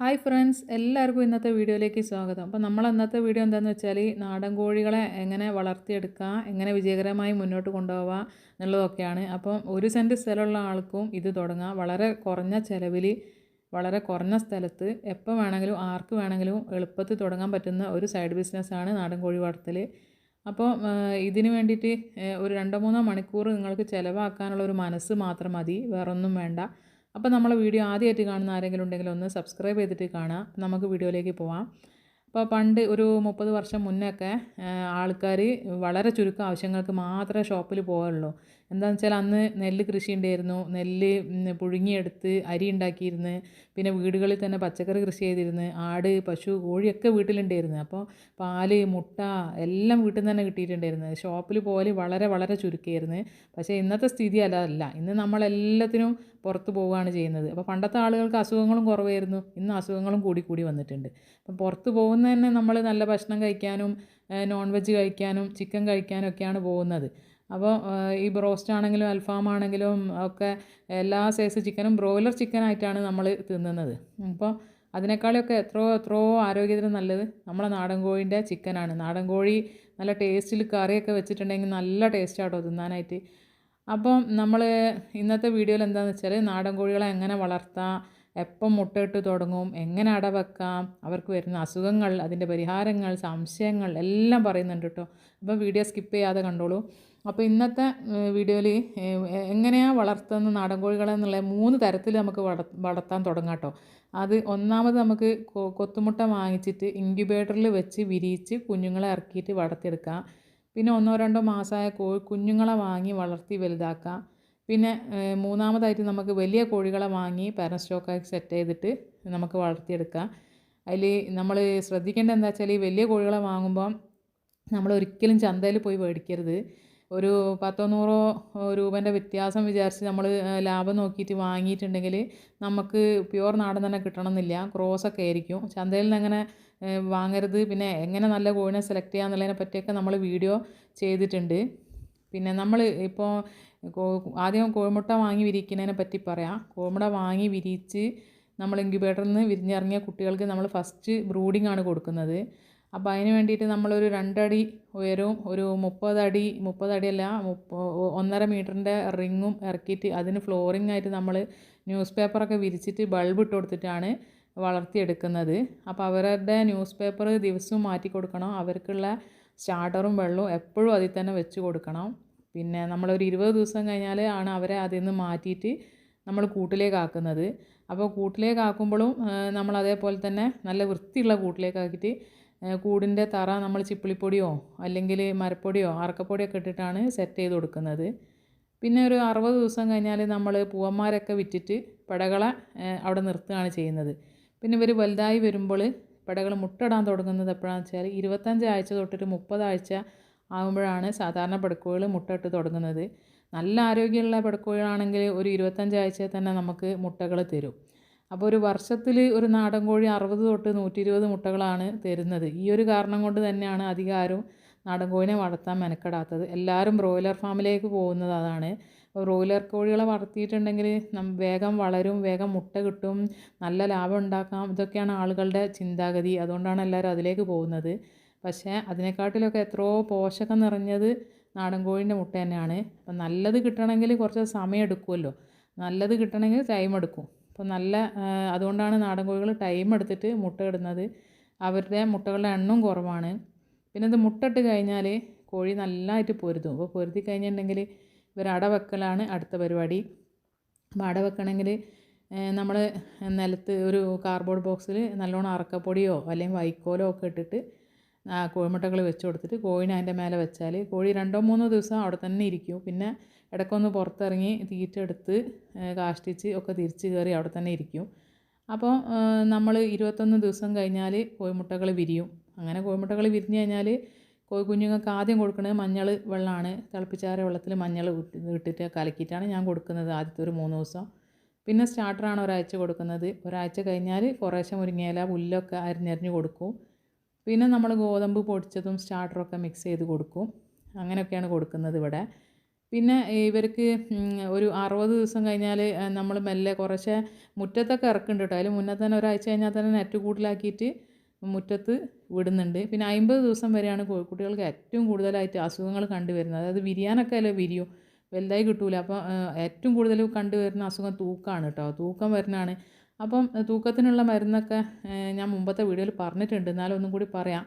Hi friends എല്ലാവർക്കും ഇന്നത്തെ വീഡിയോയിലേക്ക് സ്വാഗതം. അപ്പോൾ നമ്മൾ ഇന്നത്തെ വീഡിയോ എന്താണെന്ന് വെച്ചാൽ ഈ നാടൻ കോഴികളെ എങ്ങനെ വളർത്തിയെടുക്കുക എങ്ങനെ വിജയകരമായി മുന്നോട്ട് കൊണ്ടുപോവുക എന്നുള്ളതൊക്കെയാണ്. അപ്പം ഒരു സെന്റ് സ്ഥലമുള്ള ആൾക്കും ഇത് തുടങ്ങാം. വളരെ കുറഞ്ഞ ചിലവിൽ വളരെ കുറഞ്ഞ സ്ഥലത്ത് എപ്പോൾ വേണമെങ്കിലും ആർക്ക് വേണമെങ്കിലും എളുപ്പത്തിൽ തുടങ്ങാൻ പറ്റുന്ന ഒരു സൈഡ് ബിസിനസ്സാണ് നാടൻ കോഴി വളർത്തൽ അപ്പോൾ ഇതിന് വേണ്ടിയിട്ട് ഒരു രണ്ടോ മൂന്നോ മണിക്കൂർ നിങ്ങൾക്ക് ചിലവാക്കാനുള്ള ഒരു മനസ്സ് മാത്രം മതി. വേറൊന്നും വേണ്ട. അപ്പോൾ നമ്മളെ വീഡിയോ ആദ്യമായിട്ട് കാണുന്ന ആരെങ്കിലും ഉണ്ടെങ്കിൽ ഒന്ന് സബ്സ്ക്രൈബ് ചെയ്തിട്ട് കാണാം. നമുക്ക് വീഡിയോയിലേക്ക് പോവാം. അപ്പോൾ പണ്ട് ഒരു മുപ്പത് വർഷം മുന്നേ ഒക്കെ ആൾക്കാർ വളരെ ചുരുക്കം ആവശ്യങ്ങൾക്ക് മാത്രമേ ഷോപ്പിൽ പോകാറുള്ളൂ. എന്താണെന്ന് വെച്ചാൽ അന്ന് നെല്ല് കൃഷി ഉണ്ടായിരുന്നു നെല്ല് പുഴുങ്ങിയെടുത്ത് അരി ഉണ്ടാക്കിയിരുന്നു. പിന്നെ വീടുകളിൽ തന്നെ പച്ചക്കറി കൃഷി ചെയ്തിരുന്നു. ആട് പശു കോഴിയൊക്കെ വീട്ടിലുണ്ടായിരുന്നു. അപ്പോൾ പാൽ മുട്ട എല്ലാം വീട്ടിൽ നിന്ന് തന്നെ കിട്ടിയിട്ടുണ്ടായിരുന്നു. ഷോപ്പിൽ പോകൽ വളരെ വളരെ ചുരുക്കമായിരുന്നു പക്ഷേ ഇന്നത്തെ സ്ഥിതി അല്ല അല്ല ഇന്ന് നമ്മളെല്ലാത്തിനും പുറത്ത് പോവുകയാണ് ചെയ്യുന്നത്. അപ്പോൾ പണ്ടത്തെ ആളുകൾക്ക് അസുഖങ്ങളും കുറവായിരുന്നു. ഇന്ന് അസുഖങ്ങളും കൂടി കൂടി വന്നിട്ടുണ്ട്. അപ്പം പുറത്ത് പോകുന്ന തന്നെ നമ്മൾ നല്ല ഭക്ഷണം കഴിക്കാനും നോൺ വെജ് കഴിക്കാനും ചിക്കൻ കഴിക്കാനും ഒക്കെയാണ് പോകുന്നത്. അപ്പോൾ ഈ ബ്രോസ്റ്റ് ആണെങ്കിലും അൽഫാം ആണെങ്കിലും ഒക്കെ എല്ലാ സൈസ് ചിക്കനും ബ്രോയിലർ ചിക്കനായിട്ടാണ് നമ്മൾ തിന്നുന്നത്. അപ്പോൾ അതിനേക്കാളൊക്കെ എത്രയോ എത്രയോ ആരോഗ്യത്തിന് നല്ലത് നമ്മളെ നാടൻ കോഴീന്റെ ചിക്കനാണ്. നാടൻ കോഴി നല്ല ടേസ്റ്റിൽ കറിയൊക്കെ വെച്ചിട്ടുണ്ടെങ്കിൽ നല്ല ടേസ്റ്റാട്ടോ തിന്നാനായിട്ട്. അപ്പം നമ്മൾ ഇന്നത്തെ വീഡിയോയിൽ എന്താണെന്ന് വെച്ചാൽ നാടൻ കോഴികളെ എങ്ങനെ വളർത്താം എപ്പം മുട്ടയിട്ട് തുടങ്ങും എങ്ങനെ അട വെക്കാം അവർക്ക് വരുന്ന അസുഖങ്ങൾ അതിന്റെ പരിഹാരങ്ങൾ സംശയങ്ങൾ എല്ലാം പറയുന്നുണ്ട് കേട്ടോ. അപ്പോൾ വീഡിയോ സ്കിപ്പ് ചെയ്യാതെ കണ്ടോളൂ. അപ്പോൾ ഇന്നത്തെ വീഡിയോയിൽ എങ്ങനെയാണ് വളർത്തുന്ന നാടൻ കോഴികളെ എന്നുള്ള മൂന്ന് തരത്തിൽ നമുക്ക് വളർത്താൻ തുടങ്ങാം കേട്ടോ അത് ഒന്നാമത് നമുക്ക് കൊത്തുമുട്ട വാങ്ങിച്ചിട്ട് ഇൻക്യുബേറ്ററിൽ വെച്ച് വിരിയിച്ച് കുഞ്ഞുങ്ങളെ ഇറക്കിയിട്ട് വളർത്തിയെടുക്കാം. പിന്നെ ഒന്നോ രണ്ടോ മാസമായ കോഴി കുഞ്ഞുങ്ങളെ വാങ്ങി വളർത്തി വലുതാക്കാം. പിന്നെ മൂന്നാമതായിട്ട് നമുക്ക് വലിയ കോഴികളെ വാങ്ങി പാരൻ സ്റ്റോക്കാക്കി സെറ്റ് ചെയ്തിട്ട് നമുക്ക് വളർത്തിയെടുക്കാം. അതിൽ നമ്മൾ ശ്രദ്ധിക്കേണ്ടത് എന്താ വെച്ചാൽ ഈ വലിയ കോഴികളെ വാങ്ങുമ്പം നമ്മൾ ഒരിക്കലും ചന്തയിൽ പോയി മേടിക്കരുത്. ഒരു പത്തോ നൂറോ രൂപേന്റെ വ്യത്യാസം വിചാരിച്ച് നമ്മൾ ലാഭം നോക്കിയിട്ട് വാങ്ങിയിട്ടുണ്ടെങ്കിൽ നമുക്ക് പ്യുവർ നാടൻ തന്നെ കിട്ടണമെന്നില്ല. ക്രോസൊക്കെ ആയിരിക്കും. ചന്തയിൽ നിന്ന് അങ്ങനെ വാങ്ങരുത്. പിന്നെ എങ്ങനെ നല്ല കോഴിനെ സെലക്ട് ചെയ്യാമെന്നുള്ളതിനെ പറ്റിയൊക്കെ നമ്മൾ വീഡിയോ ചെയ്തിട്ടുണ്ട്. പിന്നെ നമ്മൾ ഇപ്പോൾ ആദ്യം കോഴിമുട്ട വാങ്ങി വിരിക്കുന്നതിനെ പറ്റി പറയാം. കോഴിമുട്ട വാങ്ങി വിരിച്ച് നമ്മൾ ഇൻക്യുബേറ്ററിൽ നിന്ന് വിരിഞ്ഞിറങ്ങിയ കുട്ടികൾക്ക് നമ്മൾ ഫസ്റ്റ് ബ്രൂഡിംഗ് ആണ് കൊടുക്കുന്നത്. അപ്പോൾ അതിന് വേണ്ടിയിട്ട് നമ്മളൊരു രണ്ടടി ഉയരവും ഒരു മുപ്പതടി അടി മുപ്പത് അടിയല്ല മുപ്പ ഒന്നര മീറ്ററിന്റെ റിങ്ങും ഇറക്കിയിട്ട് അതിന് ഫ്ലോറിംഗ് ആയിട്ട് നമ്മൾ ന്യൂസ് പേപ്പറൊക്കെ വിരിച്ചിട്ട് ബൾബ് ഇട്ട് കൊടുത്തിട്ടാണ് വളർത്തിയെടുക്കുന്നത്. അപ്പോൾ അവരുടെ ന്യൂസ് പേപ്പർ ദിവസവും മാറ്റി കൊടുക്കണം. അവർക്കുള്ള സ്റ്റാർട്ടറും വെള്ളവും എപ്പോഴും അതിൽ തന്നെ വെച്ച് കൊടുക്കണം. പിന്നെ നമ്മളൊരു ഇരുപത് ദിവസം കഴിഞ്ഞാൽ ആണ് അവരെ അതിൽ നിന്ന് മാറ്റിയിട്ട് നമ്മൾ കൂട്ടിലേക്ക് ആക്കുന്നത്. അപ്പോൾ കൂട്ടിലേക്ക് ആക്കുമ്പോഴും നമ്മൾ അതേപോലെ തന്നെ നല്ല വൃത്തിയുള്ള കൂട്ടിലേക്ക് ആക്കിയിട്ട് കൂടിന്റെ തറ നമ്മൾ ചിപ്പിളിപ്പൊടിയോ അല്ലെങ്കിൽ മരപ്പൊടിയോ അറക്കപ്പൊടിയോ ഒക്കെ ഇട്ടിട്ടാണ് സെറ്റ് ചെയ്ത് കൊടുക്കുന്നത്. പിന്നെ ഒരു അറുപത് ദിവസം കഴിഞ്ഞാൽ നമ്മൾ പൂവന്മാരൊക്കെ വിറ്റിട്ട് പടകളെ അവിടെ നിർത്തുകയാണ് ചെയ്യുന്നത്. പിന്നെ ഇവർ വലുതായി വരുമ്പോൾ പടകൾ മുട്ടയിടാൻ തുടങ്ങുന്നത് എപ്പോഴാണെന്ന് വെച്ചാൽ ഇരുപത്തഞ്ച് ആഴ്ച തൊട്ടിട്ട് മുപ്പതാഴ്ച ആകുമ്പോഴാണ് സാധാരണ പടക്കോഴികൾ മുട്ടയിട്ട് തുടങ്ങുന്നത്. നല്ല ആരോഗ്യമുള്ള പടക്കോഴികളാണെങ്കിൽ ഒരു ഇരുപത്തഞ്ച് ആഴ്ച തന്നെ നമുക്ക് മുട്ടകൾ തരും. അപ്പോൾ ഒരു വർഷത്തിൽ ഒരു നാടൻ കോഴി അറുപത് തൊട്ട് നൂറ്റി ഇരുപത് മുട്ടകളാണ് തരുന്നത്. ഈ ഒരു കാരണം കൊണ്ട് തന്നെയാണ് അധികം ആരും നാടൻ കോഴിനെ വളർത്താൻ മെനക്കെടാത്തത്. എല്ലാവരും ബ്രോയിലർ ഫാമിലേക്ക് പോകുന്നത് അതാണ്. അപ്പോൾ ബ്രോയിലർ കോഴികളെ വളർത്തിയിട്ടുണ്ടെങ്കിൽ വേഗം വളരും വേഗം മുട്ട കിട്ടും നല്ല ലാഭം ഉണ്ടാക്കാം. ഇതൊക്കെയാണ് ആളുകളുടെ ചിന്താഗതി. അതുകൊണ്ടാണ് എല്ലാവരും അതിലേക്ക് പോകുന്നത്. പക്ഷേ അതിനെക്കാട്ടിലൊക്കെ എത്രയോ പോഷകം നിറഞ്ഞത് നാടൻ കോഴീന്റെ മുട്ട തന്നെയാണ്. അപ്പം നല്ലത് കിട്ടണമെങ്കിൽ കുറച്ച് സമയം എടുക്കുമല്ലോ. നല്ലത് കിട്ടണമെങ്കിൽ ടൈം എടുക്കും. അപ്പോൾ നല്ല അതുകൊണ്ടാണ് നാടൻ കോഴികൾ ടൈം എടുത്തിട്ട് മുട്ടയിടുന്നത് അവരുടെ മുട്ടകളുടെ എണ്ണവും കുറവാണ്. പിന്നെ ഇത് മുട്ടയിട്ട് കഴിഞ്ഞാൽ കോഴി നല്ലതായിട്ട് പൊരുതും. അപ്പോൾ പൊരുതി കഴിഞ്ഞിട്ടുണ്ടെങ്കിൽ ഇവർ അട വെക്കലാണ് അടുത്ത പരിപാടി. അപ്പോൾ അട വെക്കണമെങ്കിൽ നമ്മൾ നിലത്ത് ഒരു കാർഡ്ബോർഡ് ബോക്സിൽ നല്ലോണം അറക്കപ്പൊടിയോ അല്ലെങ്കിൽ വൈക്കോലോ ഒക്കെ ഇട്ടിട്ട് കോഴിമുട്ടകൾ വെച്ച് കൊടുത്തിട്ട് കോഴിനെ അതിന്റെ മേലെ വെച്ചാൽ കോഴി രണ്ടോ മൂന്നോ ദിവസം അവിടെ തന്നെ ഇരിക്കും. പിന്നെ ഇടയ്ക്കൊന്ന് പുറത്തിറങ്ങി തീറ്റ എടുത്ത് ഏഹ് കാഷ്ടിച്ച് ഒക്കെ തിരിച്ച് കയറി അവിടെ തന്നെ ഇരിക്കും. അപ്പോൾ നമ്മൾ ഇരുപത്തൊന്ന് ദിവസം കഴിഞ്ഞാൽ കോഴിമുട്ടകൾ വിരിയും. അങ്ങനെ കോഴിമുട്ടകൾ വിരിഞ്ഞ് കഴിഞ്ഞാൽ കോഴി കുഞ്ഞുങ്ങൾക്ക് ആദ്യം കൊടുക്കുന്നത് മഞ്ഞൾ വെള്ളമാണ്. തിളപ്പിച്ചാറ വെള്ളത്തിൽ മഞ്ഞൾ ഇട്ട് ഇട്ടിട്ട് കലക്കിയിട്ടാണ് ഞാൻ കൊടുക്കുന്നത് ആദ്യത്തെ ഒരു മൂന്ന് ദിവസം. പിന്നെ സ്റ്റാർട്ടറാണ് ഒരാഴ്ച കൊടുക്കുന്നത്. ഒരാഴ്ച കഴിഞ്ഞാൽ കുറേശ്ശെ മുരിങ്ങയില പുല്ലൊക്കെ അരിഞ്ഞരിഞ്ഞ് കൊടുക്കും. പിന്നെ നമ്മൾ ഗോതമ്പ് പൊടിച്ചതും സ്റ്റാർട്ടറൊക്കെ മിക്സ് ചെയ്ത് കൊടുക്കും. അങ്ങനെയൊക്കെയാണ് കൊടുക്കുന്നത് ഇവിടെ. പിന്നെ ഇവർക്ക് ഒരു അറുപത് ദിവസം കഴിഞ്ഞാൽ നമ്മൾ മെല്ലെ കുറച്ച് മുറ്റത്തൊക്കെ ഇറക്കുന്നുണ്ട് കേട്ടോ. അതിൽ മുന്നേ തന്നെ ഒരാഴ്ച കഴിഞ്ഞാൽ തന്നെ നെറ്റ് കൂട്ടിലാക്കിയിട്ട് മുറ്റത്ത് വിടുന്നുണ്ട്. പിന്നെ അമ്പത് ദിവസം വരെയാണ് കോഴിക്കുട്ടികൾക്ക് ഏറ്റവും കൂടുതലായിട്ട് അസുഖങ്ങൾ കണ്ടുവരുന്നത്. അതായത് വിരിയാനൊക്കെ അല്ലേ വിരിയും വലുതായി കിട്ടൂല. അപ്പോൾ ഏറ്റവും കൂടുതൽ കണ്ടുവരുന്ന അസുഖം തൂക്കമാണ് കേട്ടോ. തൂക്കം വരുന്നതാണ്. അപ്പം തൂക്കത്തിനുള്ള മരുന്നൊക്കെ ഞാൻ മുമ്പത്തെ വീഡിയോയിൽ പറഞ്ഞിട്ടുണ്ട്. എന്നാലും ഒന്നും കൂടി പറയാം.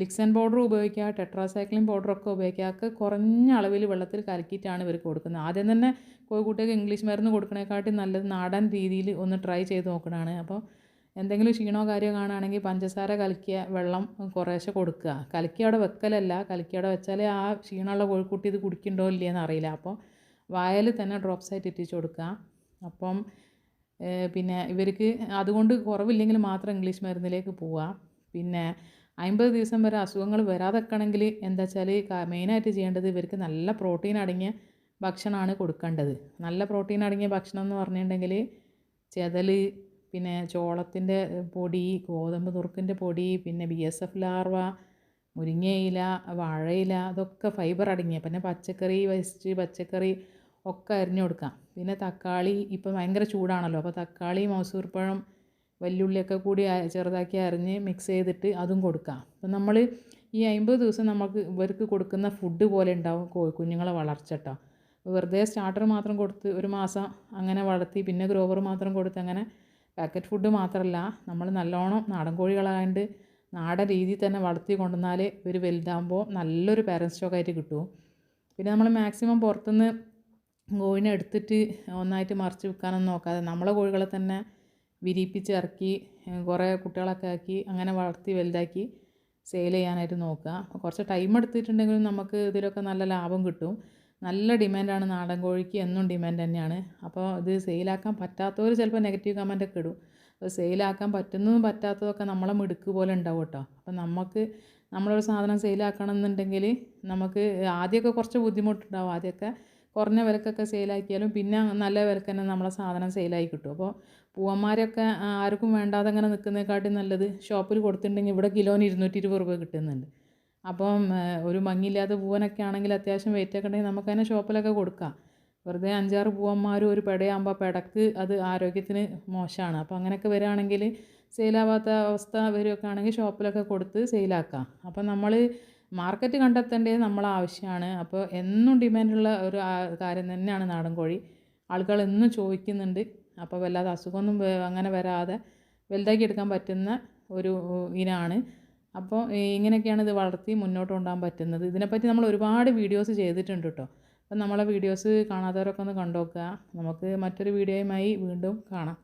ലിക്സൻ പൗഡർ ഉപയോഗിക്കുക ടെട്രാസൈക്ലിൻ പൗഡറൊക്കെ ഉപയോഗിക്കുക ഒക്കെ കുറഞ്ഞ അളവിൽ വെള്ളത്തിൽ കലക്കിയിട്ടാണ് ഇവർക്ക് കൊടുക്കുന്നത്. ആദ്യം തന്നെ കോഴിക്കുട്ടികൾക്ക് ഇംഗ്ലീഷ് മരുന്ന് കൊടുക്കണേക്കാട്ടി നല്ലത് നാടൻ രീതിയിൽ ഒന്ന് ട്രൈ ചെയ്ത് നോക്കണതാണ്. അപ്പോൾ എന്തെങ്കിലും ക്ഷീണോ കാര്യമോ കാണുകയാണെങ്കിൽ പഞ്ചസാര കലക്കിയ വെള്ളം കുറേശ്ശെ കൊടുക്കുക. കലക്കി അവിടെ വെക്കലല്ല. കലക്കി അവിടെ വെച്ചാൽ ആ ക്ഷീണമുള്ള കോഴിക്കുട്ടി ഇത് കുടിക്കണ്ടോ ഇല്ലയെന്ന് അറിയില്ല. അപ്പോൾ വായൽ തന്നെ ഡ്രോപ്സ് ആയിട്ട് ഇട്ടിച്ച് കൊടുക്കുക. അപ്പം പിന്നെ ഇവർക്ക് അതുകൊണ്ട് കുറവില്ലെങ്കിൽ മാത്രം ഇംഗ്ലീഷ് മരുന്നിലേക്ക് പോവുക. പിന്നെ അമ്പത് ദിവസം വരെ അസുഖങ്ങൾ വരാതെക്കണമെങ്കിൽ എന്താ വെച്ചാൽ മെയിനായിട്ട് ചെയ്യേണ്ടത് ഇവർക്ക് നല്ല പ്രോട്ടീൻ അടങ്ങിയ ഭക്ഷണമാണ് കൊടുക്കേണ്ടത്. നല്ല പ്രോട്ടീൻ അടങ്ങിയ ഭക്ഷണം എന്ന് പറഞ്ഞിട്ടുണ്ടെങ്കിൽ ചെതൽ പിന്നെ ചോളത്തിന്റെ പൊടി ഗോതമ്പ് നുറുക്കിന്റെ പൊടി പിന്നെ ബി എസ് എഫ് ലാർവ മുരിങ്ങയില വാഴയില അതൊക്കെ ഫൈബർ അടങ്ങിയ പിന്നെ പച്ചക്കറി വേസ്റ്റ് പച്ചക്കറി ഒക്കെ അരിഞ്ഞു കൊടുക്കാം. പിന്നെ തക്കാളി ഇപ്പം ഭയങ്കര ചൂടാണല്ലോ അപ്പോൾ തക്കാളി മൗസൂർപ്പഴം വല്യുള്ളിയൊക്കെ കൂടി ചെറുതാക്കി അരിഞ്ഞ് മിക്സ് ചെയ്തിട്ട് അതും കൊടുക്കാം. അപ്പം നമ്മൾ ഈ അമ്പത് ദിവസം നമുക്ക് ഇവർക്ക് കൊടുക്കുന്ന ഫുഡ് പോലെ ഉണ്ടാവും കുഞ്ഞുങ്ങളെ വളർച്ച കേട്ടോ വെറുതെ സ്റ്റാർട്ടർ മാത്രം കൊടുത്ത് ഒരു മാസം അങ്ങനെ വളർത്തി പിന്നെ ഗ്രോവർ മാത്രം കൊടുത്ത് അങ്ങനെ പാക്കറ്റ് ഫുഡ് മാത്രമല്ല നമ്മൾ നല്ലോണം നാടൻ കോഴികളായതുകൊണ്ട് നാടൻ രീതിയിൽ തന്നെ വളർത്തി കൊണ്ടുവന്നാലേ ഇവർ വലുതാകുമ്പോൾ നല്ലൊരു പാരൻസ് സ്റ്റോക്കായിട്ട് കിട്ടും. പിന്നെ നമ്മൾ മാക്സിമം പുറത്തുനിന്ന് കോഴിനെ എടുത്തിട്ട് ഒന്നായിട്ട് മറിച്ച് വിൽക്കാനൊന്നും നോക്കാതെ നമ്മളെ കോഴികളെ തന്നെ വിരിയിപ്പിച്ച് ഇറക്കി കുറേ കുട്ടികളൊക്കെ ആക്കി അങ്ങനെ വളർത്തി വലുതാക്കി സെയിൽ ചെയ്യാനായിട്ട് നോക്കുക. അപ്പോൾ കുറച്ച് ടൈം എടുത്തിട്ടുണ്ടെങ്കിലും നമുക്ക് ഇതിലൊക്കെ നല്ല ലാഭം കിട്ടും. നല്ല ഡിമാൻഡാണ് നാടൻ കോഴിക്ക് എന്നും ഡിമാൻഡ് തന്നെയാണ്. അപ്പോൾ ഇത് സെയിലാക്കാൻ പറ്റാത്തവർ ചിലപ്പോൾ നെഗറ്റീവ് കമന്റ് ഒക്കെ ഇടും. അപ്പോൾ സെയിലാക്കാൻ പറ്റുന്നതും പറ്റാത്തതൊക്കെ നമ്മളെ മിടുക്ക് പോലെ ഉണ്ടാവും കേട്ടോ. അപ്പോൾ നമുക്ക് നമ്മളൊരു സാധനം സെയിലാക്കണം എന്നുണ്ടെങ്കിൽ നമുക്ക് ആദ്യമൊക്കെ കുറച്ച് ബുദ്ധിമുട്ടുണ്ടാവും. ആദ്യമൊക്കെ കുറഞ്ഞ വിലക്കൊക്കെ സെയിലാക്കിയാലും പിന്നെ നല്ല വിലക്ക് തന്നെ നമ്മളെ സാധനം സെയിലായി കിട്ടും. അപ്പോൾ പൂവന്മാരൊക്കെ ആർക്കും വേണ്ടാതെ അങ്ങനെ നിൽക്കുന്നതിനെക്കാട്ടി നല്ലത് ഷോപ്പിൽ കൊടുത്തിട്ടുണ്ടെങ്കിൽ ഇവിടെ കിലോന് ഇരുന്നൂറ്റി ഇരുപത് രൂപ കിട്ടുന്നുണ്ട്. അപ്പം ഒരു ഭംഗിയില്ലാത്ത പൂവനൊക്കെ ആണെങ്കിൽ അത്യാവശ്യം വെയിറ്റ് ഉണ്ടെങ്കിൽ നമുക്ക് തന്നെ ഷോപ്പിലൊക്കെ കൊടുക്കാം. വെറുതെ അഞ്ചാറ് പൂവന്മാരും ഒരു പെടയാകുമ്പോൾ പെടക്ക് അത് ആരോഗ്യത്തിന് മോശമാണ്. അപ്പോൾ അങ്ങനെയൊക്കെ വരികയാണെങ്കിൽ സെയിലാവാത്ത അവസ്ഥ വരികയൊക്കെ ആണെങ്കിൽ ഷോപ്പിലൊക്കെ കൊടുത്ത് സെയിലാക്കാം. അപ്പം നമ്മൾ മാർക്കറ്റ് കണ്ടെത്തേണ്ടത് നമ്മളെ ആവശ്യമാണ്. അപ്പോൾ എന്നും ഡിമാൻഡുള്ള ഒരു കാര്യം തന്നെയാണ് നാടൻ കോഴി. ആളുകൾ എന്നും ചോദിക്കുന്നുണ്ട്. അപ്പോൾ വല്ലാതെ അസുഖമൊന്നും അങ്ങനെ വരാതെ വലുതാക്കി എടുക്കാൻ പറ്റുന്ന ഒരു ഇനാണ്. അപ്പോൾ ഇങ്ങനെയൊക്കെയാണ് ഇത് വളർത്തി മുന്നോട്ട് കൊണ്ടുപോകാൻ പറ്റുന്നത്. ഇതിനെപ്പറ്റി നമ്മൾ ഒരുപാട് വീഡിയോസ് ചെയ്തിട്ടുണ്ട് കേട്ടോ. അപ്പം നമ്മളെ വീഡിയോസ് കാണാത്തവരൊക്കെ ഒന്ന് കണ്ടു നോക്കുക നമുക്ക് മറ്റൊരു വീഡിയോയുമായി വീണ്ടും കാണാം.